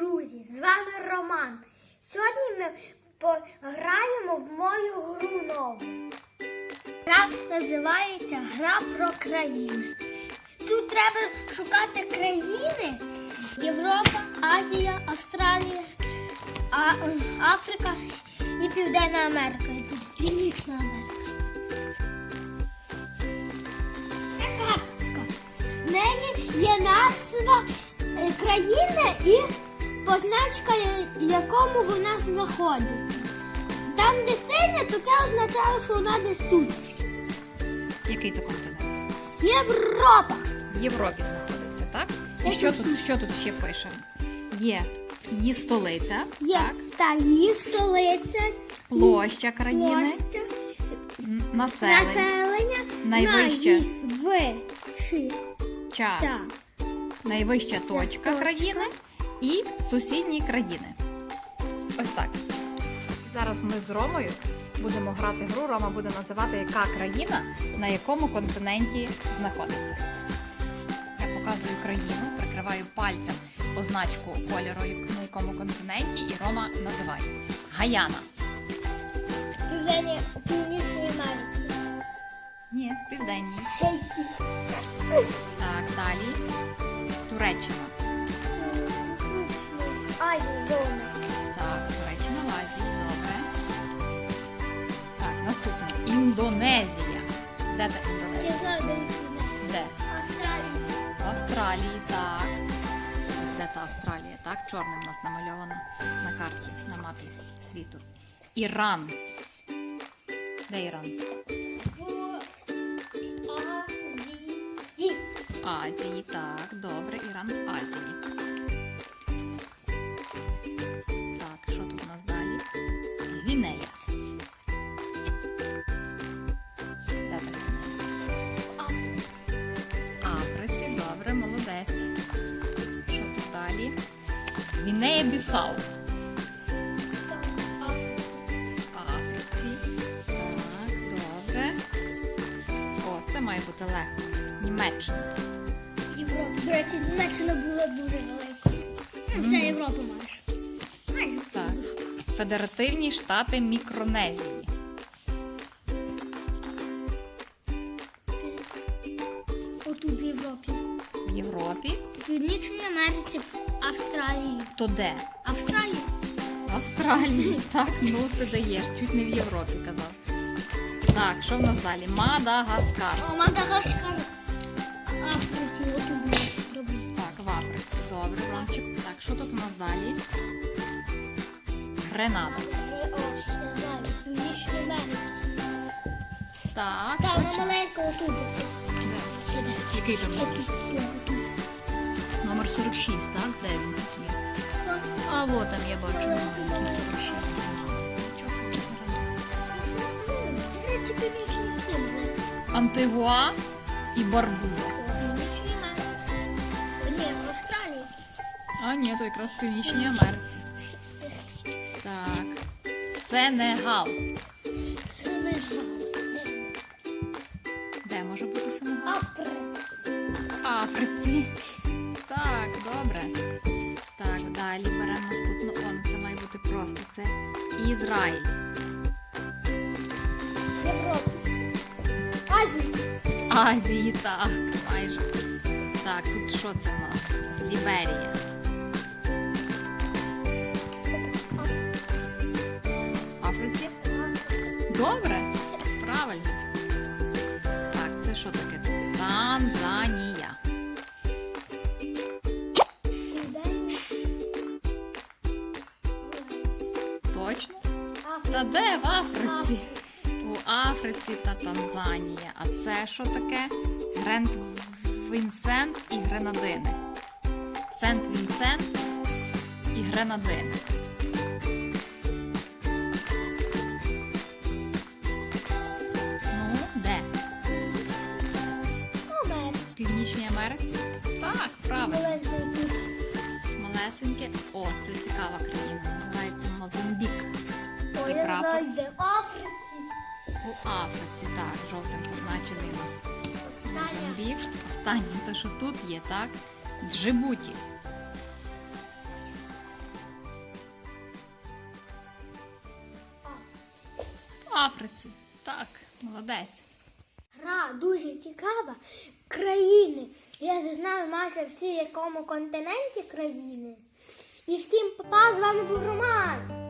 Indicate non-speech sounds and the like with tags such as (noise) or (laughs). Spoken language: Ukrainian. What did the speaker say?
друзі! З вами Роман. Сьогодні ми пограємо в мою гру нову. Гра називається Гра про країни. Тут треба шукати країни Європа, Азія, Австралія, А- Африка і Південна Америка. Північна Америка. Це казка. В неї є назва е, країни і позначка, якому вона знаходиться. Там, де синя, то це означає, що вона десь тут. Який то континент? Європа. В Європі знаходиться, так? І що тут- що тут ще пише? Є її столиця, Є так? та її столиця, площа країни, площа, населення, населення, найвища ча, найвища точка точка. країни і сусідні країни. Ось так. Зараз ми з Ромою будемо грати гру. Рома буде називати, яка країна на якому континенті знаходиться. Я показую країну, прикриваю пальцем позначку кольору, на якому континенті, і Рома називає. Гаяна. Південні, північній Америці. Ні, в південній. Так, далі. Туреччина. Азія, дома. Так, Туреччина в Азії, добре. Так, наступне. Індонезія. Де та Я Індонезія? знаю, де Індонезія. Де? Австралія. В Австралії, так. Ось де та Австралія, так? Чорним у нас намальовано на карті, на мапі світу. Іран. Де Іран? В Азії. Азії, так, добре, Гвінея Бісау. Африці. Так, добре. О, це має бути легко. Німеччина. Європа. До речі, Німеччина була дуже великою. Ну, Вся Європа майже. Майже. Так. Федеративні штати Мікронезії. Отут в Європі. В Європі. Північній Америці, в Австралії. То де? Австралія? В Австралії. (laughs) Так, ну ти даєш. Чуть не в Європі казав. Так, що в нас далі? Мадагаскар. О, Мадагаскар. Африці, отут в нас. Так, в Африці. Добре, Ромчик. Так, що тут у нас далі? Гренада. О, я знаю, Північній Америці. Так. Точно. маленька отут. Де? Який там? Отут. Номер 46, так? Де він тут є? А, вот там я бачу маленький 46. Нічого собі Гренада. До речі, Північній Америці. Антигуа і Барбуда. Ні, в Австралії. А, ні, то якраз в Північній Америці. Так. Сенегал. Сенегал. Де може бути Сенегал? Африці. Африці. Так, добре. Так, далі беремо наступну. О, ну це має бути просто. Це Ізраїль. Європа. Азії. Азії, так, майже. Так, тут що це в нас? Ліберія. Точно? Та де в Африці? У Африці та Танзанія. А це що таке? Грент Вінсент і Гренадини. Сент Вінсент і Гренадини. Ну, де? В Північній Америці? Так, правильно малесеньке. О, це цікава країна. Називається Мозамбік. О, я знаю, де в Африці. У Африці, так, жовтим позначений у нас Мозамбік. Останнє, те, що тут є, так? Джибуті. В Африці. Так, молодець. Гра дуже цікава. Країни. Я знаю майже всі, якому континенті країни. І всім папа, з вами був Роман.